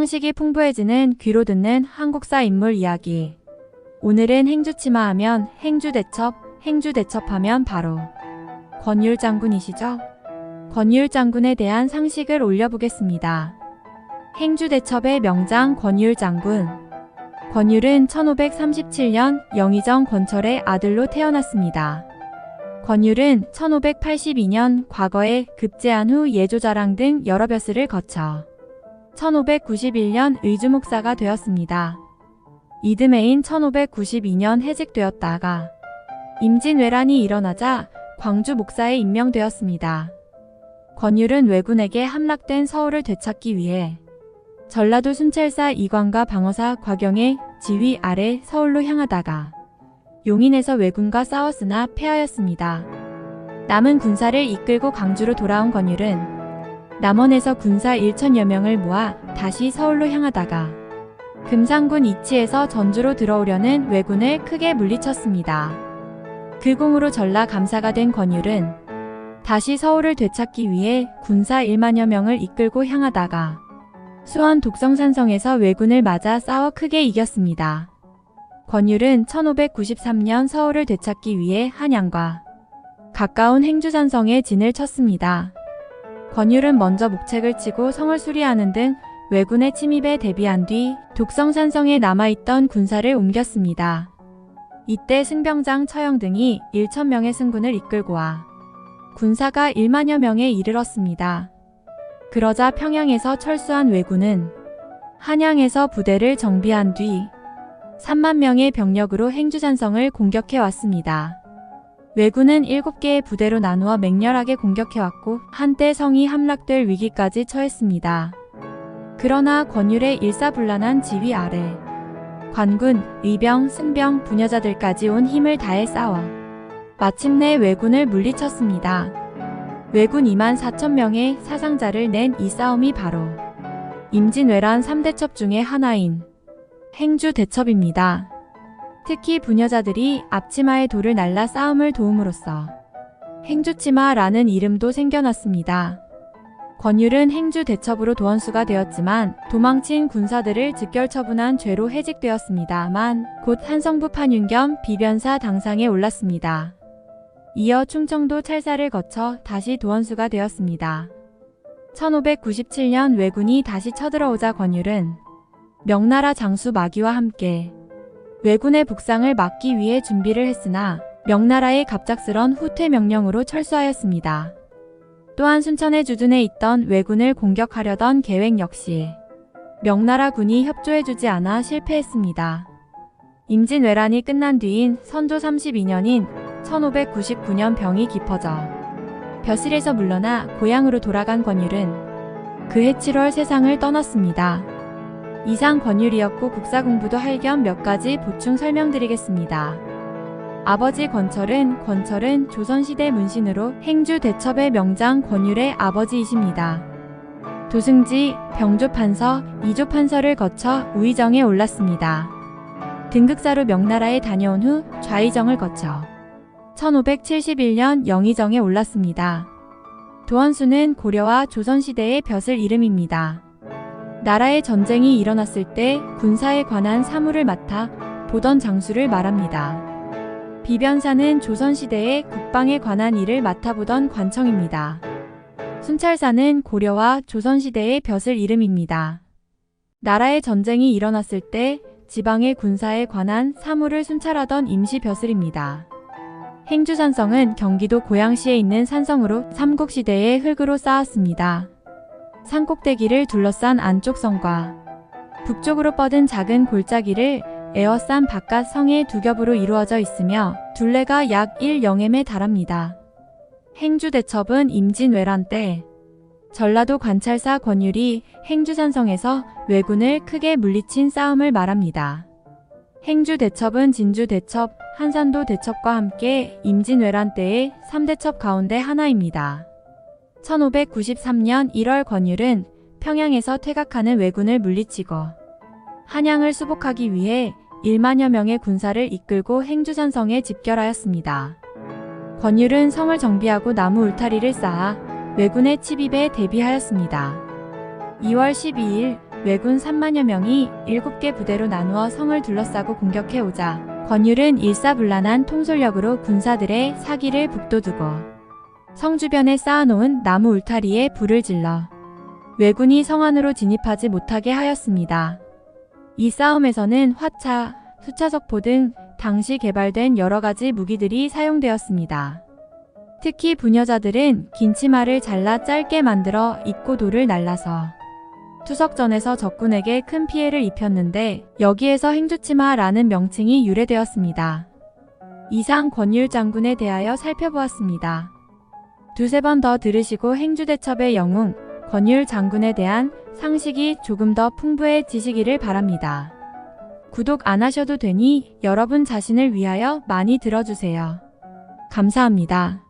상식이 풍부해지는 귀로 듣는 한국사 인물 이야기. 오늘은 행주치마 하면 행주대첩, 행주대첩 하면 바로 권율 장군이시죠? 권율 장군에 대한 상식을 올려보겠습니다. 행주대첩의 명장 권율 장군. 권율은 1537년 영의정 권철의 아들로 태어났습니다. 권율은 1582년 과거에 급제한 후 예조자랑 등 여러 벼슬을 거쳐 1591년 의주목사가 되었습니다. 이듬해인 1592년 해직되었다가 임진왜란이 일어나자 광주 목사에 임명되었습니다. 권율은 왜군에게 함락된 서울을 되찾기 위해 전라도 순찰사 이광과 방어사 곽영의 지휘 아래 서울로 향하다가 용인에서 왜군과 싸웠으나 패하였습니다. 남은 군사를 이끌고 광주로 돌아온 권율은 남원에서 군사 1천여 명을 모아 다시 서울로 향하다가 금산군 이치에서 전주로 들어오려는 왜군을 크게 물리쳤습니다. 그 공으로 전라 감사가 된 권율은 다시 서울을 되찾기 위해 군사 1만여 명을 이끌고 향하다가 수원 독성산성에서 왜군을 맞아 싸워 크게 이겼습니다. 권율은 1593년 서울을 되찾기 위해 한양과 가까운 행주산성에 진을 쳤습니다. 권율은 먼저 목책을 치고 성을 수리하는 등 왜군의 침입에 대비한 뒤 독성산성에 남아있던 군사를 옮겼습니다. 이때 승병장 처형 등이 1천명의 승군을 이끌고 와 군사가 1만여 명에 이르렀습니다. 그러자 평양에서 철수한 왜군은 한양에서 부대를 정비한 뒤 3만 명의 병력으로 행주산성을 공격해 왔습니다. 왜군은 7개의 부대로 나누어 맹렬하게 공격해왔고 한때 성이 함락될 위기까지 처했습니다. 그러나 권율의 일사불란한 지휘 아래 관군, 의병, 승병, 부녀자들까지 온 힘을 다해 싸워 마침내 왜군을 물리쳤습니다. 왜군 2만 4천 명의 사상자를 낸 이 싸움이 바로 임진왜란 3대첩 중의 하나인 행주 대첩입니다. 특히 부녀자들이 앞치마의 돌을 날라 싸움을 도움으로써 행주치마라는 이름도 생겨났습니다. 권율은 행주 대첩으로 도원수가 되었지만 도망친 군사들을 즉결 처분한 죄로 해직되었습니다만 곧 한성부 판윤 겸 비변사 당상에 올랐습니다. 이어 충청도 찰사를 거쳐 다시 도원수가 되었습니다. 1597년 왜군이 다시 쳐들어오자 권율은 명나라 장수 마귀와 함께 왜군의 북상을 막기 위해 준비를 했으나 명나라의 갑작스런 후퇴 명령으로 철수하였습니다. 또한 순천의 주둔에 있던 왜군을 공격하려던 계획 역시 명나라 군이 협조해주지 않아 실패했습니다. 임진왜란이 끝난 뒤인 선조 32년인 1599년 병이 깊어져 벼슬에서 물러나 고향으로 돌아간 권율은 그해 7월 세상을 떠났습니다. 이상 권율이었고 국사 공부도 할 겸 몇 가지 보충 설명드리겠습니다. 아버지 권철은 권철은 조선시대 문신으로 행주 대첩의 명장 권율의 아버지이십니다. 도승지, 병조판서, 이조판서를 거쳐 우의정에 올랐습니다. 등극사로 명나라에 다녀온 후 좌의정을 거쳐 1571년 영의정에 올랐습니다. 도원수는 고려와 조선시대의 벼슬 이름입니다. 나라의 전쟁이 일어났을 때 군사에 관한 사무를 맡아 보던 장수를 말합니다. 비변사는 조선시대의 국방에 관한 일을 맡아보던 관청입니다. 순찰사는 고려와 조선시대의 벼슬 이름입니다. 나라의 전쟁이 일어났을 때 지방의 군사에 관한 사무를 순찰하던 임시 벼슬입니다. 행주산성은 경기도 고양시에 있는 산성으로 삼국시대의 흙으로 쌓았습니다. 산꼭대기를 둘러싼 안쪽 성과 북쪽으로 뻗은 작은 골짜기를 에어싼 바깥 성의 두 겹으로 이루어져 있으며 둘레가 약 1영엠에 달합니다. 행주대첩은 임진왜란 때 전라도 관찰사 권율이 행주산성에서 왜군을 크게 물리친 싸움을 말합니다. 행주대첩은 진주대첩, 한산도 대첩과 함께 임진왜란 때의 3대첩 가운데 하나입니다. 1593년 1월 권율은 평양에서 퇴각하는 왜군을 물리치고 한양을 수복하기 위해 1만여 명의 군사를 이끌고 행주산성에 집결하였습니다. 권율은 성을 정비하고 나무 울타리를 쌓아 왜군의 침입에 대비하였습니다. 2월 12일 왜군 3만여 명이 7개 부대로 나누어 성을 둘러싸고 공격해오자 권율은 일사불란한 통솔력으로 군사들의 사기를 북돋우고 성 주변에 쌓아놓은 나무 울타리에 불을 질러 왜군이 성 안으로 진입하지 못하게 하였습니다. 이 싸움에서는 화차, 수차석포 등 당시 개발된 여러 가지 무기들이 사용되었습니다. 특히 부녀자들은 긴 치마를 잘라 짧게 만들어 입고 돌을 날라서 투석전에서 적군에게 큰 피해를 입혔는데 여기에서 행주치마라는 명칭이 유래되었습니다. 이상 권율 장군에 대하여 살펴보았습니다. 두세 번 더 들으시고 행주대첩의 영웅 권율 장군에 대한 상식이 조금 더 풍부해지시기를 바랍니다. 구독 안 하셔도 되니 여러분 자신을 위하여 많이 들어주세요. 감사합니다.